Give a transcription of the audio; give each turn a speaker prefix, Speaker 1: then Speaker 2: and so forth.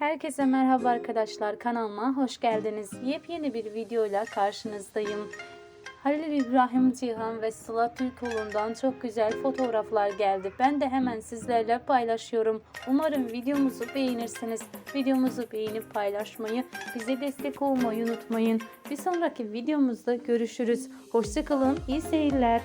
Speaker 1: Herkese merhaba arkadaşlar kanalıma hoş geldiniz. Yepyeni bir videoyla karşınızdayım. Halil İbrahim Cihan ve Sıla Türkoğlu'ndan çok güzel fotoğraflar geldi. Ben de hemen sizlerle paylaşıyorum. Umarım videomuzu beğenirsiniz. Videomuzu beğenip paylaşmayı, bize destek olmayı unutmayın. Bir sonraki videomuzda görüşürüz. Hoşçakalın, iyi seyirler.